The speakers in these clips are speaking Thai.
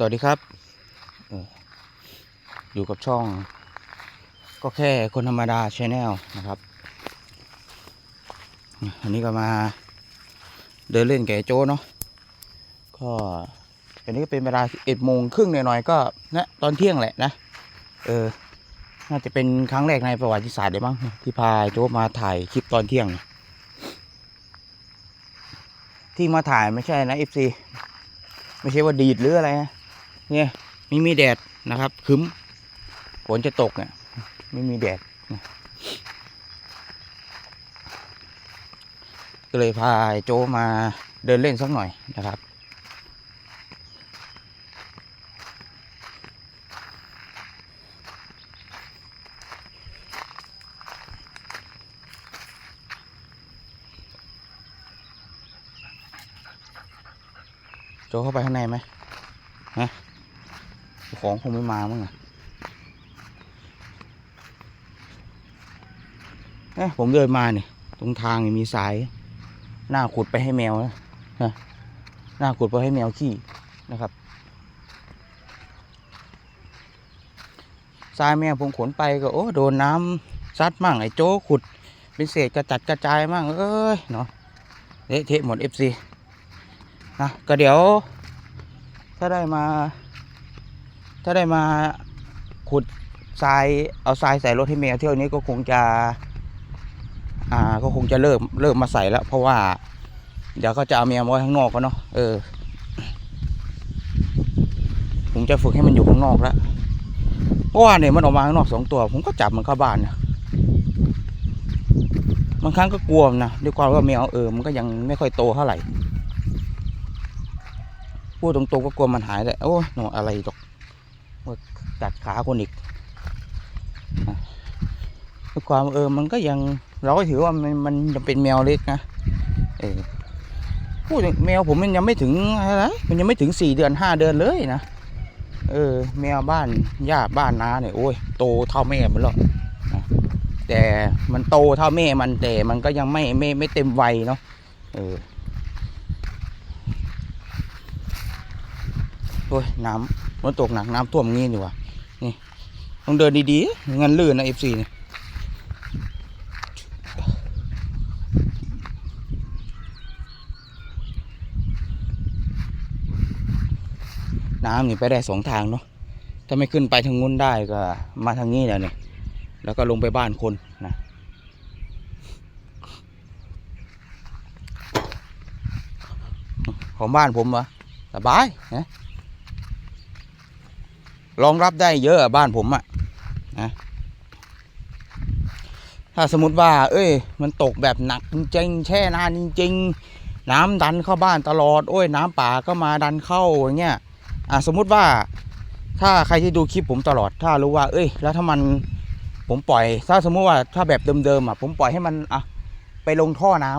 สวัสดีครับ อยู่กับช่อง ก็แค่คนธรรมดาชแนลนะครับอันนี้ก็มาเดินเล่นแก่โจเนาะก็อันนี้ก็เป็นเวลาเอ็ดโมงครึ่งหน่อยๆก็นะตอนเที่ยงแหละนะเออน่าจะเป็นครั้งแรกในประวัติศาสตร์เลยมั้งที่พาโจมาถ่ายคลิปตอนเที่ยง ที่มาถ่ายไม่ใช่นะเอฟซีไม่ใช่ว่าดีดหรืออะไรนะ เนี่ยไม่มีแดดนะครับคึ้มฝนจะตกเนี่ยไม่มีแดดก็เลยพาโจมาเดินเล่นสักหน่อยนะครับโจเข้าไปข้างในไหมฮะ ของคงไม่มามั้งอะเอ๊ะผมเดินมาเนี่ยตรงทางนี่มีสาย หน้าขุดไปให้แมวนะฮะหน้าขุดไปให้แมวขี้นะครับทรายแมวผมขนไปก็โอ้โดนน้ำซัดมั่งไอ้โจขุด เป็นเศษกระจัดกระจายมั่งเอ้ยเนาะเละเทะหมดเอฟซีนะก็เดี๋ยว ถ้าได้มา ถ้าได้มาขุดทรายเอาทรายใส่รถให้แมวเที่ยวนี้ก็คงจะ อ่าก็คงจะเริ่มเริ่มมาใส่แล้ว เพราะว่า เดี๋ยวก็จะเอาแมวมาไว้ข้างนอกก็เนาะเออผมจะฝึกให้มันอยู่ข้างนอกแล้วเพราะว่าเนี่ยมันออกมาข้างนอกสองตัว ผมก็จับมันเข้าบ้านนะบางครั้งก็กลัวนะด้วยความว่าแมวเออมันก็ยังไม่ค่อยโตเท่าไหร่พูดตรงๆก็กลัวมันหายแหละโอ้หนออะไรดอก ว่ากัดขาคนอีกด้วยความเออมันก็ยังเราก็ถือว่ามันมันยังเป็นแมวเล็กนะเออพูดแมวผมมันยังไม่ถึงอะไรมันยังไม่ถึงสี่เดือนห้าเดือนเลยนะเออ แมวบ้านญาติบ้านน้าเนี่ยโอ้ยโตเท่าแม่มันแล้วแต่มันโตเท่าแม่มันแต่มันก็ยังไม่ไม่ไม่เต็มวัยเนาะเออโอ้ยน้ำมันตกหนักน้ำท่วมงี้ดีกว่า ต้องเดินดีๆไม่งั้นลื่นนะเอฟซีนี่น้ำนี่ไปได้สองทางเนาะ ถ้าไม่ขึ้นไปทางนู้นได้ก็มาทางนี้แหละเนี่ย แล้วก็ลงไปบ้านคนนะ ของบ้านผมวะสบายนะ รองรับได้เยอะบ้านผมอะนะถ้าสมมติว่า เอ้ย มันตกแบบหนักจริงแช่นานจริง ๆ น้ำดันเข้าบ้านตลอด โอ้ย น้ำป่าก็มาดันเข้าอย่างเงี้ยอะสมมุติว่า ถ้าใครที่ดูคลิปผมตลอด ถ้ารู้ว่า เอ้ย แล้วถ้ามันผมปล่อย ถ้าสมมุติว่าถ้าแบบเดิมๆอะ ผมปล่อยให้มันอะไปลงท่อน้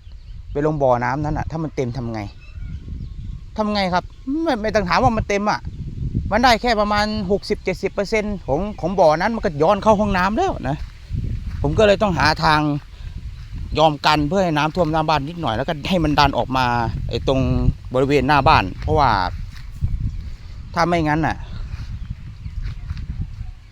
ำไปลงบ่อน้ำนั้นอะ ถ้ามันเต็มทำไงทำไงครับ ไม่ไม่ต้องถามว่ามันเต็มอะ มันได้แค่ประมาณ 60-70%ของของบ่อนั้นมันก็ย้อนเข้าห้องน้ำแล้วนะ ผมก็เลยต้องหาทางยอมกันเพื่อให้น้ำท่วมหน้าบ้านนิดหน่อยแล้วก็ให้มันดันออกมาไอ้ตรงบริเวณหน้าบ้าน เพราะว่า ถ้าไม่งั้นน่ะ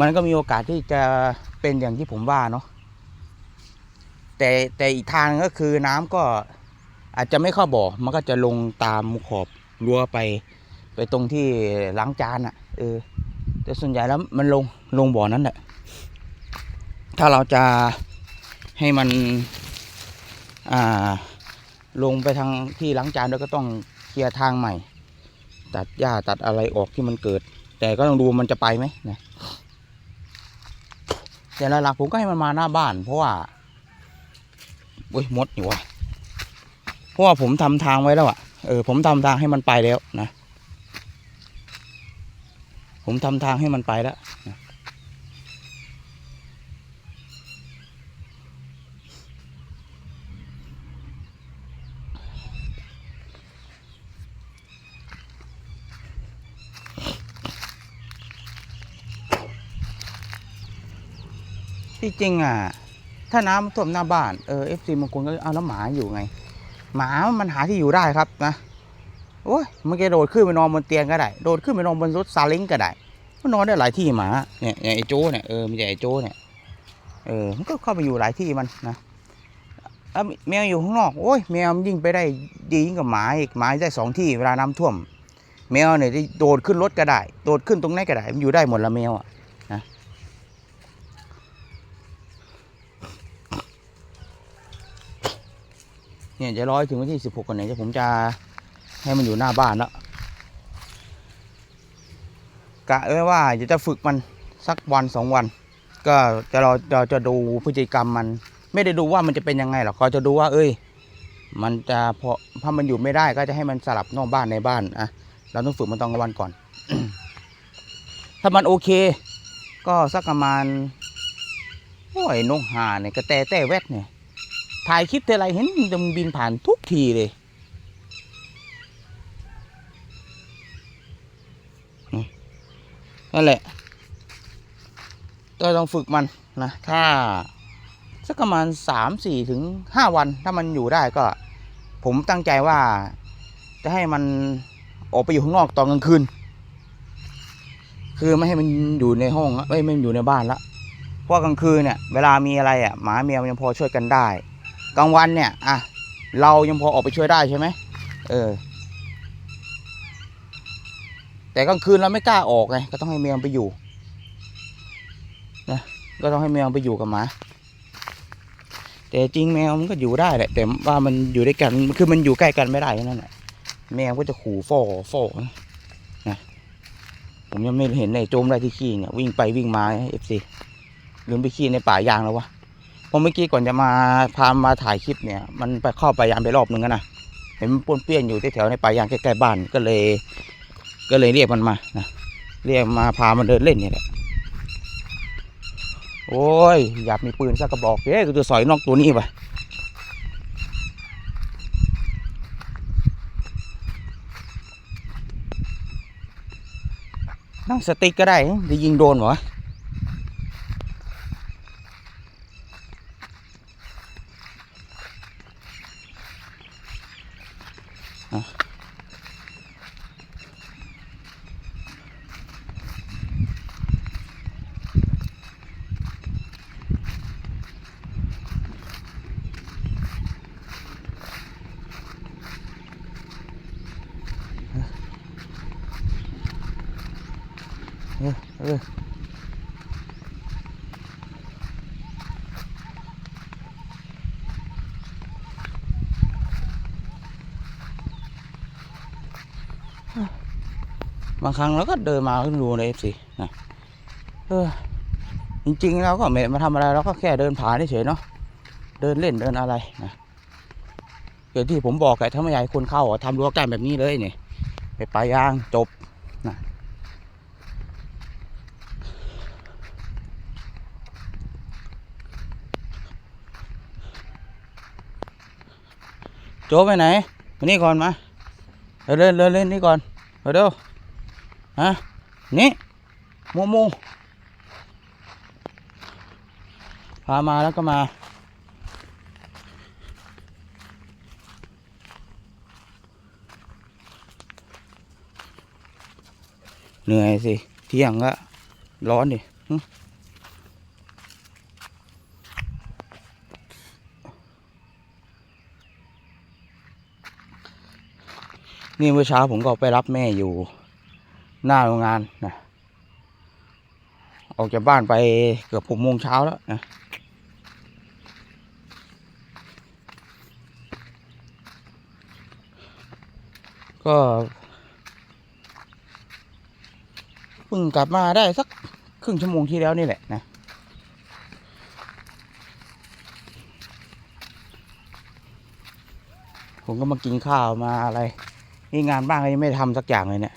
มันก็มีโอกาสที่จะเป็นอย่างที่ผมว่าเนาะแต่แต่อีกทางก็คือน้ำก็อาจจะไม่เข้าบ่อมันก็จะลงตามขอบรั้วไป ไปตรงที่ล้างจานอะ่ะเออแต่ส่วนใหญ่แล้วมันลงลงบ่อนั้นแหละถ้าเราจะให้มันอ่าลงไปทางที่ล้างจานแล้วก็ต้องเคลียร์ทางใหม่ ตัดหญ้าตัดอะไรออกที่มันเกิด แต่ก็ต้องดูมันจะไปไหมนะแต่หลักๆผมก็ให้มันมาหน้าบ้าน เพราะว่าโอ้ยมดอยู่ว่ะเพราะว่าผมทำทางไว้แล้วอะ่ะเออผมทำทางให้มันไปแล้วนะ ผมทำทางให้มันไปแล้วที่จริงอะ ถ้าน้ำท่วมหน้าบ้าน เออเอฟซีบางคนก็เอาแล้วหมาอยู่ไง หมามันหาที่อยู่ได้ครับนะ โอ้ยมันก็โดดขึ้นไปนอนบนเตียงก็ได้ โดดขึ้นไปนอนบนรถซาเล้งก็ได้ มันนอนได้หลายที่หมา เนี่ยอย่างไอ้โจ้เนี่ยเออมันจะไอ้โจ้เนี่ยเออมันก็เข้าไปอยู่หลายที่มันนะแล้วแมวอยู่ข้างนอกโอ้ยแมวมันยิ่งไปได้ดียิ่งกับหมาอีกหมาได้สองที่เวลาน้ำท่วม แมวเนี่ยโดดขึ้นรถก็ได้ โดดขึ้นตรงไหนก็ได้ มันอยู่ได้หมดละแมวอะนะเนี่ยจะร้อยถึงวันที่สิบหกกันไหนจะผมจะ ให้มันอยู่หน้าบ้านแล้วกะไว้ว่าจะจะฝึกมันสักวันสองวัน ก็จะเราเราจะดูพฤติกรรมมัน ไม่ได้ดูว่ามันจะเป็นยังไงหรอกก็จะดูว่า เอ้ย มันจะพอถ้ามันอยู่ไม่ได้ก็จะให้มันสลับนอกบ้านในบ้านอะเราต้องฝึกมันตอนกลางวันก่อน ถ้ามันโอเค ก็สักประมาณโอ้ยนกหาเนี่ยกระแตแต่แวดเนี่ยถ่ายคลิปแต่ไรเห็นมันจะบินผ่านทุกทีเลย นั่นแหละ ก็ต้องฝึกมันนะ ถ้าสักประมาณสามสี่ถึงห้าวัน ถ้ามันอยู่ได้ก็ ผมตั้งใจว่าจะให้มันออกไปอยู่ข้างนอกตอนกลางคืน คือไม่ให้มันอยู่ในห้องไม่ไม่ให้อยู่ในบ้านละเพราะกลางคืนเนี่ย เวลามีอะไรอะหมาแมวยังพอช่วยกันได้ กลางวันเนี่ยอะเรายังพอออกไปช่วยได้ใช่ไหมเออ แต่กลางคืนเราไม่กล้าออกไงก็ต้องให้แมวไปอยู่นะก็ต้องให้แมวไปอยู่กับหมาแต่จริงแมวมันก็อยู่ได้แหละแต่ว่ามันอยู่ด้วยกันคือมันอยู่ใกล้กันไม่ได้แค่นั้นแหละแมวก็จะขู่ฟอฟอนะนะผมยังไม่เห็นในโจมได้ที่ขี้เนี่ยวิ่งไปวิ่งมาเอฟซีลืมไปขี้ในป่ายางแล้ววะพราะเมื่อกี้ก่อนจะมาพามาถ่ายคลิปเนี่ย มันไปเข้าป่ายางไปรอบนึงนะเห็นมันป้วนเปี้ยนอยู่ที่แถวในป่ายางใกล้ๆบ้านก็เลย ก็เลยเรียกมันมานะเรียกมาพามันเดินเล่นนี่แหละโอ้ยอยากมีปืนสักกระบอกเฮ้ยกูจะสอยนอกตัวนี้ไปนั่งสติ๊กก็ได้จะยิงโดนหรอ บางครั้งเราก็เดินมาก็ดูในเอฟซีนะเออจริงๆเราก็ไม่มาทำอะไรเราก็แค่เดินผ่านเฉยเนาะเดินเล่นเดินอะไรนะอย่างที่ผมบอกไงถ้าไม่อยากคนเข้าอะทำรั้วกั้นแบบนี้เลยเนี่ยไปปลายยางจบโจไปไหนมานี่ก่อนมาเดินเดินเล่นนี่ก่อนเร็วเร็ว ฮะนี่โมโมพามาแล้วก็มาเหนื่อยสิเที่ยงก็ร้อนดินี่เมื่อเช้าผมก็ไปรับแม่อยู่ หน้าโรงงานนะออกจากบ้านไปเกือบหกโมงเช้าแล้วนะก็เพิ่งกลับมาได้สักครึ่งชั่วโมงที่แล้วนี่แหละนะผมก็มากินข้าวมาอะไร นี่งานบ้านก็ยังไม่ทำสักอย่างเลยเนี่ย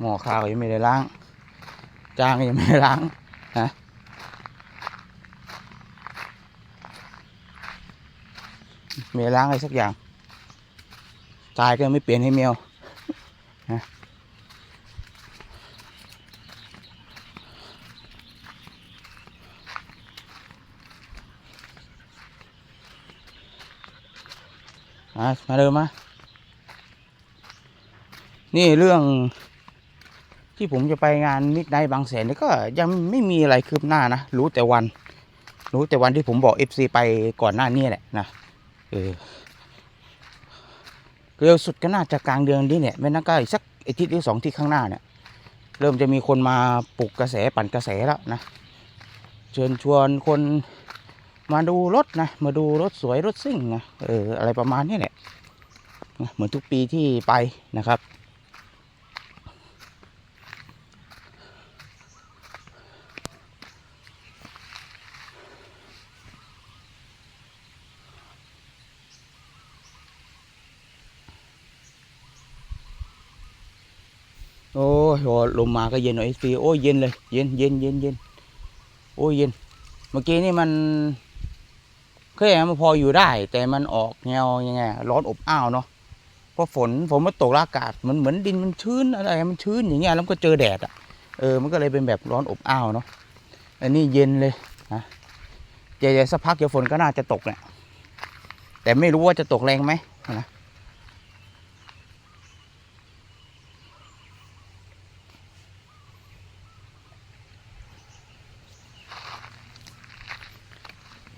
หม้อข้าวยังไม่ได้ล้าง จางยังไม่ได้ล้างนะไม่ล้างอะไรสักอย่าง ตายก็ไม่เปลี่ยนให้เมวนะมาเดิมมา นี่เรื่อง ที่ผมจะไปงานมิดไนบางแสนนี่ก็ยังไม่มีอะไรคืบหน้านะ รู้แต่วัน รู้แต่วันที่ผมบอก FC ไปก่อนหน้านี้แหละนะเออเร็วสุดก็น่าจะกลางเดือนนี้เนี่ยไม่น่าก็อีกสักอาทิตย์หรือสองที่ข้างหน้าเนี่ย เริ่มจะมีคนมาปลุกกระแสปั่นกระแสแล้วนะ เชิญชวนคนมาดูรถนะ มาดูรถสวยรถซิ่งนะเอออะไรประมาณนี้แหละเหมือนทุกปีที่ไปนะครับ โอ้ยพอลมมาก็เย็นหน่อยเอสพีโอ้ยเย็นเลย เย็นเย็นเย็นเย็นโอ้ยเย็น เมื่อกี้นี่มันเคยมันพออยู่ได้ แต่มันออกแนวยังไงร้อนอบอ้าวเนาะเพราะฝนฝนมันตกอากาศมันเหมือนดินมันชื้นอะไรมันชื้นอย่างเงี้ยแล้วก็เจอแดดอะเออมันก็เลยเป็นแบบร้อนอบอ้าวเนาะอันนี้เย็นเลยนะเดี๋ยวๆสักพักเดี๋ยวฝนก็น่าจะตกเนี่ยแต่ไม่รู้ว่าจะตกแรงไหมนะ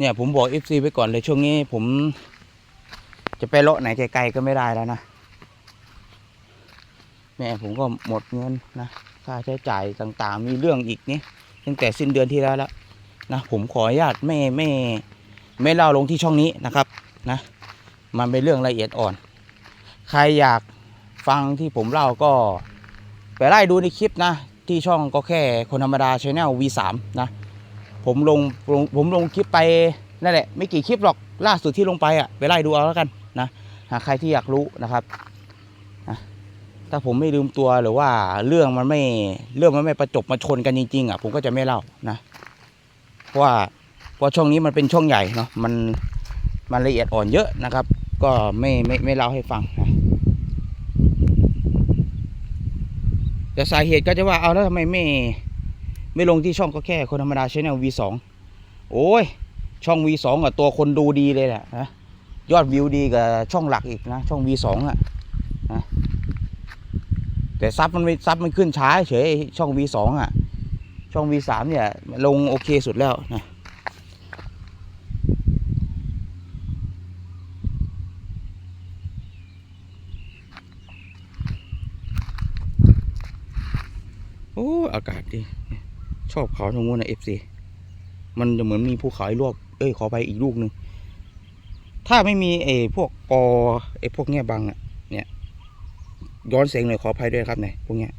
เนี่ยผมบอก FC ไปก่อนเลยช่วงนี้ผมจะไปเลาะไหนไกลๆก็ไม่ได้แล้วนะ แม่ผมก็หมดเงินนะ ค่าใช้จ่ายต่างๆ มีเรื่องอีกนี่ตั้งแต่สิ้นเดือนที่แล้วแล้วนะผมขออนุญาตไม่ไม่ไม่เล่าลงที่ช่องนี้นะครับนะ มันเป็นเรื่องละเอียดอ่อน ใครอยากฟังที่ผมเล่าก็ ไปไล่ดูในคลิปนะ ที่ช่องก็แค่คนธรรมดาชาแนล V3 นะ ผมลงลงผมลงคลิปไปนั่นแหละ ไม่กี่คลิปหรอกล่าสุดที่ลงไปอะไปไล่ดูเอาแล้วกันนะหากใครที่อยากรู้นะครับนะถ้าผมไม่ลืมตัวหรือว่าเรื่องมันไม่เรื่องมันไม่ประจบมาชนกันจริง ๆอะผมก็จะไม่เล่านะเพราะว่าเพราะช่องนี้มันเป็นช่องใหญ่เนาะมันมันละเอียดอ่อนเยอะนะครับ ก็ไม่ไม่ไม่เล่าให้ฟังนะแต่สาเหตุก็จะว่าเอาแล้วทำไมไม่ ไม่ลงที่ช่องก็แค่คนธรรมดาชแนล V2 โอ้ย ช่อง V2 อะตัวคนดูดีเลยแหละนะยอดวิวดีกับช่องหลักอีกนะ ช่อง V2 อะนะแต่ซับมันไม่ซับมันขึ้นช้าเฉยช่อง V2 อะ ช่อง V3 เนี่ยลงโอเคสุดแล้วนะโอ้ อากาศดี ชอบเขาตรงนู้นนะเอฟซีมันจะเหมือนมีภูเขาอีกลูกเอ้ยขอไปอีกลูกหนึ่งถ้าไม่มีไอ้พวกกอไอ้พวกเนี้ยบังอะเนี่ย ย้อนเสียงหน่อยขออภัยด้วยครับเนี่ยพวกเนี้ย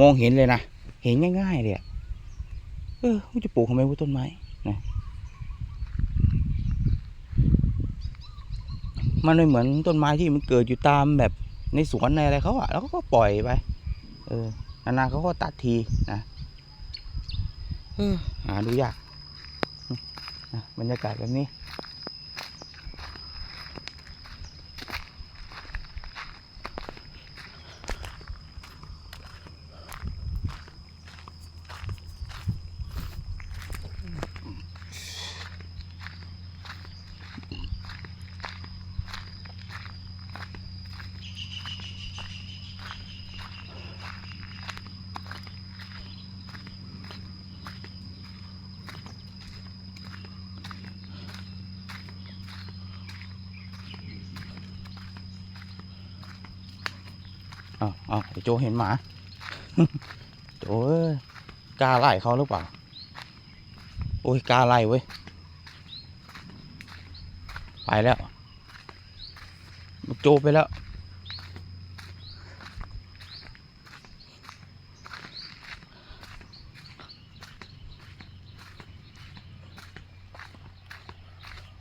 มองเห็นเลยนะเห็นง่ายๆเลยอะเออจะปลูกทำไมว่าต้นไม้นะมันไม่เหมือนต้นไม้ที่มันเกิดอยู่ตามแบบในสวนในอะไรเขาอะแล้วเขาก็ปล่อยไป เออ นานๆเขาก็ตัดทีนะ หาดูยากบรรยากาศแบบนี้ โจเห็นหมา โจเอ้ยกล้าไล่เขาหรือเปล่า โอ้ยกล้าไล่เว้ย ไปแล้ว โจไปแล้ว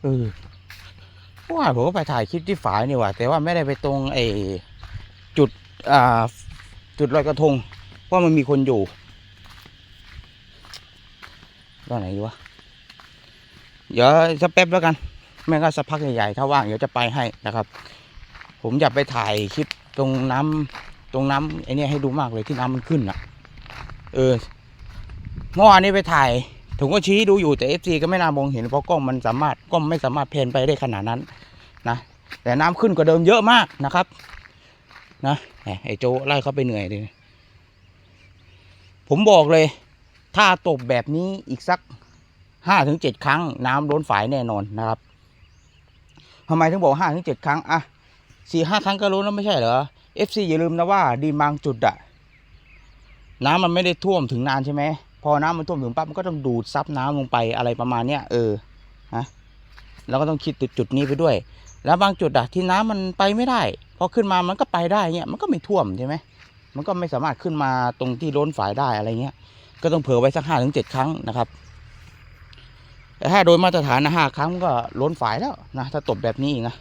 เออว่าผมก็ไปถ่ายคลิปที่ฝายนี่ว่าแต่ว่าไม่ได้ไปตรงไอ้จุดอ่า จุดลอยกระทงเพราะมันมีคนอยู่ตอนไหนดีวะเดี๋ยวสักแป๊บแล้วกันแม่งก็สักพักใหญ่ๆถ้าว่างเดี๋ยวจะไปให้นะครับ ผมอยากไปถ่ายคลิปตรงน้ำตรงน้ำไอ้เนี่ยให้ดูมากเลยที่น้ำมันขึ้นอะ เออเมื่อวานนี้ไปถ่ายผมก็ชี้ดูอยู่แต่ FC ก็ไม่น่ามองเห็นเพราะกล้องมันสามารถกล้องไม่สามารถเพนไปได้ขนาดนั้นนะแต่น้ำขึ้นกว่าเดิมเยอะมากนะครับ นะไอ้โจไล่เขาไปเหนื่อยเลยผมบอกเลย ถ้าตกแบบนี้อีกสักห้าถึงเจ็ดครั้ง น้ำล้นฝายแน่นอนนะครับทำไมถึงบอกห้าถึงเจ็ดครั้งอะสี่ห้าครั้งก็ล้นแล้วไม่ใช่เหรอ FC อย่าลืมนะว่าดีนบางจุดอะน้ำมันไม่ได้ท่วมถึงนานใช่ไหมพอน้ำมันท่วมถึงปั๊บมันก็ต้องดูดซับน้ำลงไปอะไรประมาณเนี้ยเออฮะเราก็ต้องคิดจุดจุดนี้ไปด้วย แล้วบางจุดอะที่น้ำมันไปไม่ได้ อขึ้นมามันก็ไปได้เงี้ยมันก็ไม่ท่วมใช่ไหมมันก็ไม่สามารถขึ้นมาตรงที่ล้นฝายได้อะไรเงี้ย ก็ต้องเผื่อไว้สักห้าถึงเจ็ดครั้งนะครับ แต่ถ้าโดยมาตรฐานนะห้าครั้งก็ล้นฝายแล้วนะถ้าตบแบบนี้อีกนะ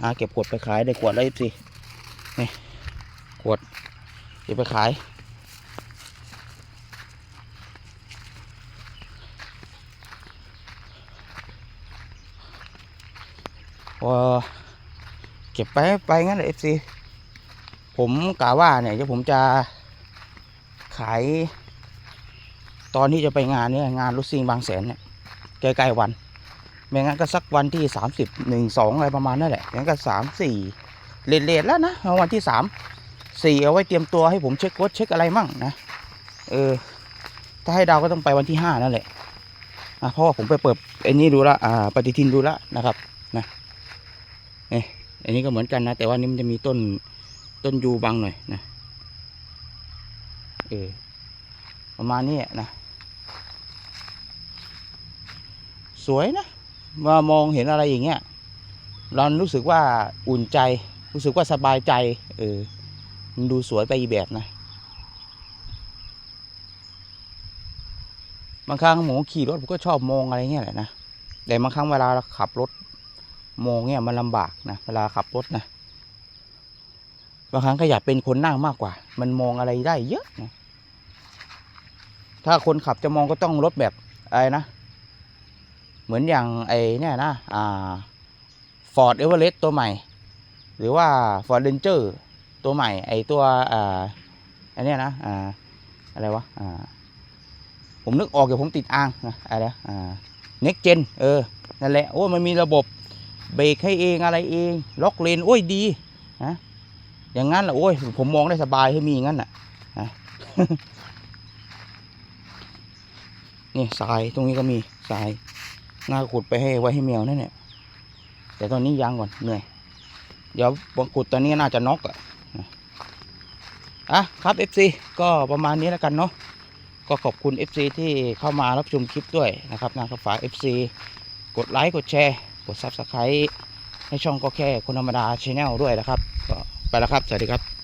หาเก็บขวดไปขายได้ขวดละสินี่ขวดเดี๋ยวไปขายว่า ก็บไปไปงั้นเอฟซีผมกะว่าเนี่ยเดี๋ยวผมจะขาย ตอนที่จะไปงานเนี่ยงานรถซิ่งบางแสนเนี่ยใกล้ๆวันไม่งั้นก็สักวันที่สามสิบหนึ่งสองอะไรประมาณนั่นแหละงั้นก็สามสี่เลทๆแล้วนะวันที่สามสี่เอาไว้เตรียมตัวให้ผมเช็ครถเช็คอะไรมั่งนะเออถ้าให้เดาวก็ต้องไปวันที่ห้านั่นแหละอะเพราะว่าผมไปเปิดไอ้นี่ดูละอ่าปฏิทินดูละนะครับนะนี่ อันนี้ก็เหมือนกันนะ แต่ว่านี่มันจะมีต้นต้นยูบังหน่อยนะเออประมาณนี้นะ สวยนะมามองเห็นอะไรอย่างเงี้ยเรารู้สึกว่าอุ่นใจ รู้สึกว่าสบายใจ เออ มันดูสวยไปอีกแบบนะ บางครั้งผมก็ขี่รถผมก็ชอบมองอะไรเงี้ยแหละนะ แต่บางครั้งเวลาเราขับรถ มองเนี่ยมันลำบากนะเวลาขับรถนะบางครั้งก็อยากเป็นคนนั่งมากกว่า มันมองอะไรได้เยอะนะถ้าคนขับจะมองก็ต้องรถแบบอะไรนะ เหมือนอย่างไอ้เนี่ยนะอ่าฟอร์ดเอเวอเรสต์ตัวใหม่ หรือว่า Ford Ranger ตัวใหม่ ไอตัวอ่าอันเนี้ยนะอ่าอะไรวะอ่าผมนึกออกเดี๋ยวผมติดอ่างนะอะไรนะอ่า next gen เออนั่นแหละโอ้มันมีระบบ เบรกให้เองอะไรเอง ล็อกเลนโอ้ยดีนะอย่างนั้นแหละโอ้ยผมมองได้สบายให้มีอย่างนั้นน่ะนะนี่ทรายตรงนี้ก็มีทรายน่าขุดไปให้ไว้ให้แมวนั่นเนี่ยแต่ตอนนี้ยังก่อนเหนื่อยเดี๋ยวบางขุดตอนนี้น่าจะน็อกอะอะครับ FC ก็ประมาณนี้แล้วกันเนาะก็ขอบคุณ FC ที่เข้ามารับชมคลิปด้วยนะครับนะก็ฝาก FC กดไลค์กดแชร์ กด Subscribe ให้ช่องก็แค่คนธรรมดาชาแนลด้วยนะครับ ก็ไปแล้วครับ สวัสดีครับ